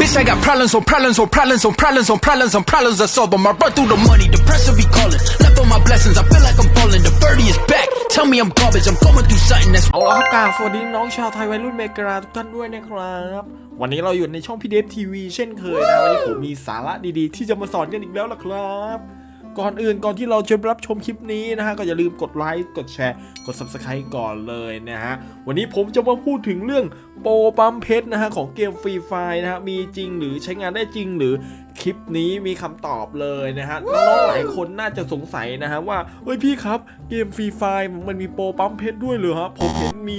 Bitch, I got problems on problems on problems on problems on problems on problems I solve them. I run through the money, the pressure be calling. Left on my blessings, I feel like I'm falling. The birdie is back. Tell me I'm garbage, I'm going through something that's เอาละครับกราบสวัสดีน้องชาวไทยวัยรุ่นเมกราทุกท่านด้วยนะครับ วันนี้เราอยู่ในช่องพีเดฟทีวีเช่นเคยนะวันนี้ผมมีสาระดีๆ ที่จะมาสอนกันอีกแล้วล่ะครับ ก่อนอื่นก่อนที่เราจะรับชมคลิปนี้นะฮะก็อย่าลืมกดไลค์กดแชร์ กด subscribe ก่อนเลยนะฮะวันนี้ผมจะมาพูดถึงเรื่องโปรปั๊มเพชรนะฮะของเกมฟรีไฟนะฮะมีจริงหรือใช้งานได้จริงหรือคลิปนี้มีคำตอบเลยนะฮะน้องๆหลายคนน่าจะสงสัยนะฮะว่าเฮ้ยพี่ครับเกมฟรีไฟมันมีโปรปั๊มเพชรด้วยเหรอฮะผมเห็นมี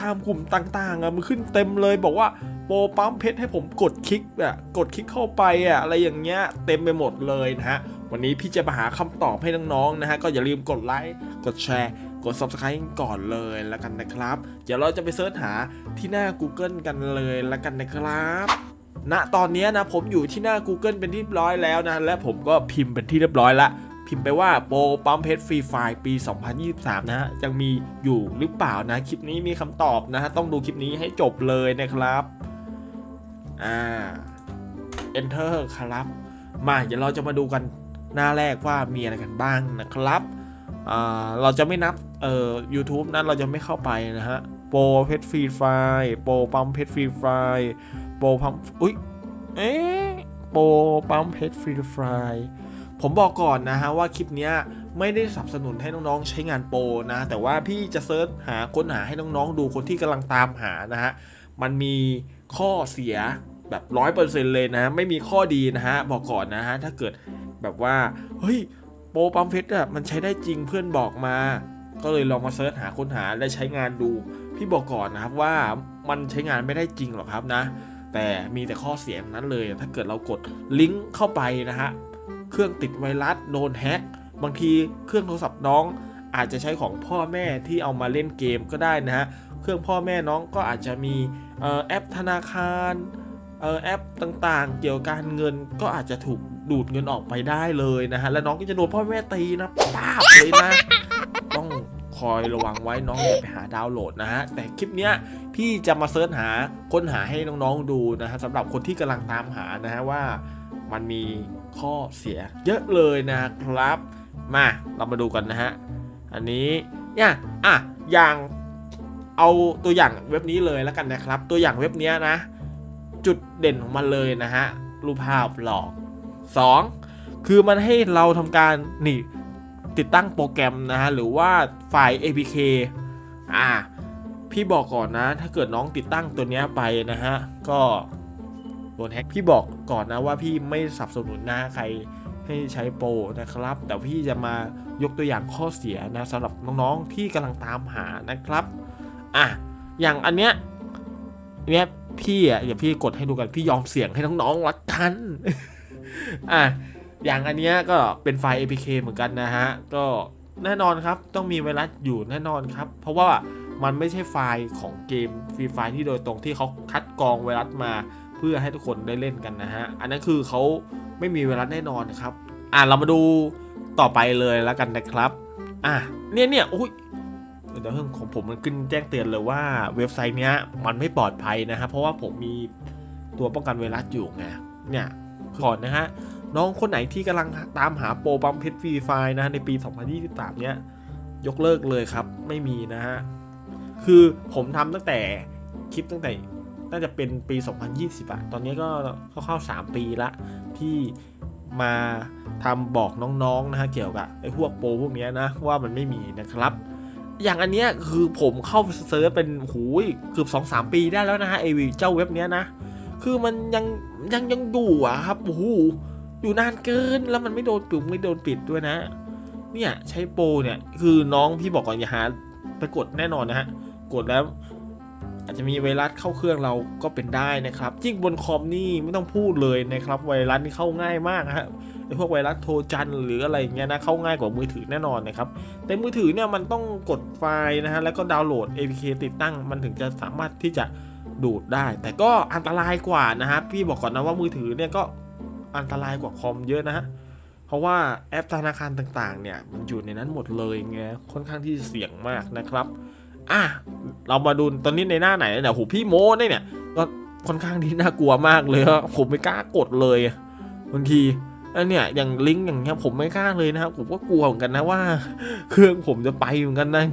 ตามกลุ่มต่างๆอะมันขึ้นเต็มเลยบอกว่าโปรปั๊มเพชรให้ผมกดคลิกอะกดคลิกเข้าไปอะอะไรอย่างเงี้ยเต็มไปหมดเลยนะฮะ วันนี้พี่จะมาหาคำตอบให้น้องๆนะฮะก็อย่าลืมกดไลค์กดแชร์กด subscribe ก่อนเลยแล้วกันนะครับ เดี๋ยวเราจะไปเสิร์ชหาที่หน้า Google กันเลยแล้วกันนะครับณตอนนี้นะผมอยู่ที่หน้า Google เป็นที่เรียบร้อยแล้วนะ และผมก็พิมพ์เป็นที่เรียบร้อยละพิมพ์ไปว่าโปรปั๊มเพชรฟรีไฟปี 2023 นะฮะยังมีอยู่หรือเปล่านะ คลิปนี้มีคำตอบนะฮะต้องดูคลิปนี้ให้จบเลยนะครับอ่า enter ครับ มาเดี๋ยวเราจะมาดูกัน หน้าแรกว่ามีอะไรกันบ้างนะครับเราจะไม่นับเอ่อ YouTube นั้นเราจะไม่เข้าไปนะฮะ โปรเพชรฟรีไฟโปรปั๊มเพชรฟรีไฟโปรปั๊มอุ้ยเอ๊ะโปรปั๊มเพชรฟรีไฟผมบอกก่อนนะฮะว่าคลิปนี้ไม่ได้สนับสนุนให้น้องๆใช้งานโปรนะ แต่ว่าพี่จะเซิร์ชหาค้นหาให้น้องๆดูคนที่กำลังตามหานะฮะ มันมีข้อเสียแบบร้อยเปอร์เซ็นต์เลยนะ ไม่มีข้อดีนะฮะ บอกก่อนนะฮะ ถ้าเกิด แบบว่า เฮ้ยโปรปั๊มเพชรอะมันใช้ได้จริงเพื่อนบอกมา ก็เลยลองมาเซิร์ชหาค้นหาและใช้งานดู พี่บอกก่อนนะครับว่ามันใช้งานไม่ได้จริงหรอกครับนะ แต่มีแต่ข้อเสียงนั้นเลย ถ้าเกิดเรากดลิงก์เข้าไปนะฮะเครื่องติดไวรัสโดนแฮกบางทีเครื่องโทรศัพท์น้องอาจจะใช้ของพ่อแม่ที่เอามาเล่นเกมก็ได้นะฮะ เครื่องพ่อแม่น้องก็อาจจะมีออแอปธนาคารออแอปต่างๆ เกี่ยวกับการเงินก็อาจจะถูก ดูดเงินออกไปได้เลยนะฮะ และน้องก็จะโดนพ่อแม่ตีนะป้าบเลยนะ ต้องคอยระวังไว้น้องอย่าไปหาดาวน์โหลดนะฮะ แต่คลิปเนี้ยพี่จะมาเซิร์ชหาค้นหาให้น้องๆดูนะฮะสำหรับคนที่กำลังตามหานะฮะว่ามันมีข้อเสียเยอะเลยนะครับ มาเรามาดูกันนะฮะ อันนี้เนี่ยอะอย่างเอาตัวอย่างเว็บนี้เลยแล้วกันนะครับ ตัวอย่างเว็บเนี้ยนะ จุดเด่นของมันเลยนะฮะรูปภาพหลอก 2. คือมันให้เราทำการนี่ติดตั้งโปรแกรมนะฮะ หรือว่าไฟล์ APK อ่า พี่บอกก่อนนะ ถ้าเกิดน้องติดตั้งตัวเนี้ยไปนะฮะ ก็โดนแฮกพี่บอกก่อนนะว่าพี่ไม่สนับสนุนนะใครให้ใช้โปรนะครับ แต่พี่จะมายกตัวอย่างข้อเสียนะสำหรับน้องๆที่กำลังตามหานะครับอะอย่างอันเนี้ยเนี้ยพี่อะอย่าพี่กดให้ดูกันพี่ยอมเสี่ยงให้น้องๆละกัน อะอย่างอันเนี้ยก็เป็นไฟล์ APK เหมือนกันนะฮะ ก็แน่นอนครับต้องมีไวรัสอยู่แน่นอนครับ เพราะว่ามันไม่ใช่ไฟล์ของเกมฟรีไฟล์ที่โดยตรงที่เขาคัดกรองไวรัสมา เพื่อให้ทุกคนได้เล่นกันนะฮะ อันนั้นคือเขาไม่มีไวรัสแน่นอนครับ อะเรามาดูต่อไปเลยแล้วกันนะครับ อะเนี่ยเนี่ยอุ้ยเดี๋ยวเรื่องของผมมันขึ้นแจ้งเตือนเลยว่าเว็บไซต์เนี้ยมันไม่ปลอดภัยนะฮะเพราะว่าผมมีตัวป้องกันไวรัสอยู่ไงเนี่ย ก่อนนะฮะ น้องคนไหนที่กำลังตามหาโปรปั๊มเพชรฟรีไฟล์นะในปี 2023 เนี้ยยกเลิกเลยครับไม่มีนะฮะ คือผมทำตั้งแต่คลิปตั้งแต่น่าจะเป็นปี 2020อะตอนนี้ก็เข้าๆ3ปีละที่มาทำบอกน้องๆนะฮะเกี่ยวกับไอ้พวกโปรพวกเนี้ยนะว่ามันไม่มีนะครับ อย่างอันเนี้ยคือผมเข้าเซิร์ชเป็นหูยเกือบ2-3 ปีได้แล้วนะฮะไอวีเจ้าเว็บเนี้ยนะ คือมันยังยังยังอยู่อะครับโอ้โหอยู่นานเกินแล้วมันไม่โดนปุ่มไม่โดนปิดด้วยนะ เนี่ยใช้โปรเนี่ยคือน้องพี่บอกก่อนอย่าหาไปกดแน่นอนนะฮะกดแล้วอาจจะมีไวรัสเข้าเครื่องเราก็เป็นได้นะครับยิ่งบนคอมนี่ไม่ต้องพูดเลยนะครับ ไวรัสนี่เข้าง่ายมากฮะไอพวกไวรัสโทรจันหรืออะไรเงี้ยนะเข้าง่ายกว่ามือถือแน่นอนนะครับ แต่มือถือเนี่ยมันต้องกดไฟล์นะฮะแล้วก็ดาวน์โหลด APK ติดตั้งมันถึงจะสามารถที่จะ ดูดได้ แต่ก็อันตรายกว่านะฮะพี่บอกก่อนนะว่ามือถือเนี่ยก็อันตรายกว่าคอมเยอะนะฮะเพราะว่าแอปธนาคารต่างๆ เนี่ยมันอยู่ในนั้นหมดเลยไงค่อนข้างที่จะเสี่ยงมากนะครับอะเรามาดูตอนนี้ในหน้าไหนเนี่ยโหพี่โม้เนี่ยเนี่ยก็ค่อนข้างที่น่ากลัวมากเลยผมไม่กล้ากดเลยบางทีอันเนี้ยอย่างลิงก์อย่างเงี้ยผมไม่กล้าเลยนะครับผมก็กลัวเหมือนกันนะว่า เครื่องผมจะไปเหมือนกันนะ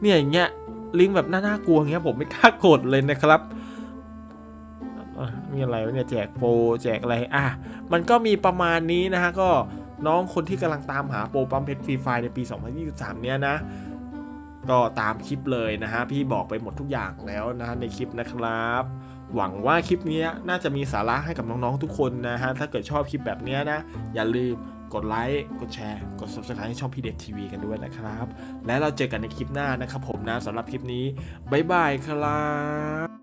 เนี่ยอย่างเงี้ย ลิงก์แบบน่านากลัวเงี้ยผมไม่กล้ากดเลยนะครับมีอะไรวะเนี่ยแจกโปรแจกอะไรอะมันก็มีประมาณนี้นะฮะก็น้องคนที่กำลังตามหาโปรปั๊มเพชรฟรีไฟในปี 2023 เนี้ยนะ ก็ตามคลิปเลยนะฮะ พี่บอกไปหมดทุกอย่างแล้วนะในคลิปนะครับ หวังว่าคลิปนี้น่าจะมีสาระให้กับน้องๆทุกคนนะฮะ ถ้าเกิดชอบคลิปแบบเนี้ยนะ อย่าลืม กดไลค์กดแชร์ กด subscribe ให้ช่องพีเด็ดทีวีกันด้วยนะครับ และเราเจอกันในคลิปหน้านะครับผมนะสำหรับคลิปนี้ บ๊ายบายครับ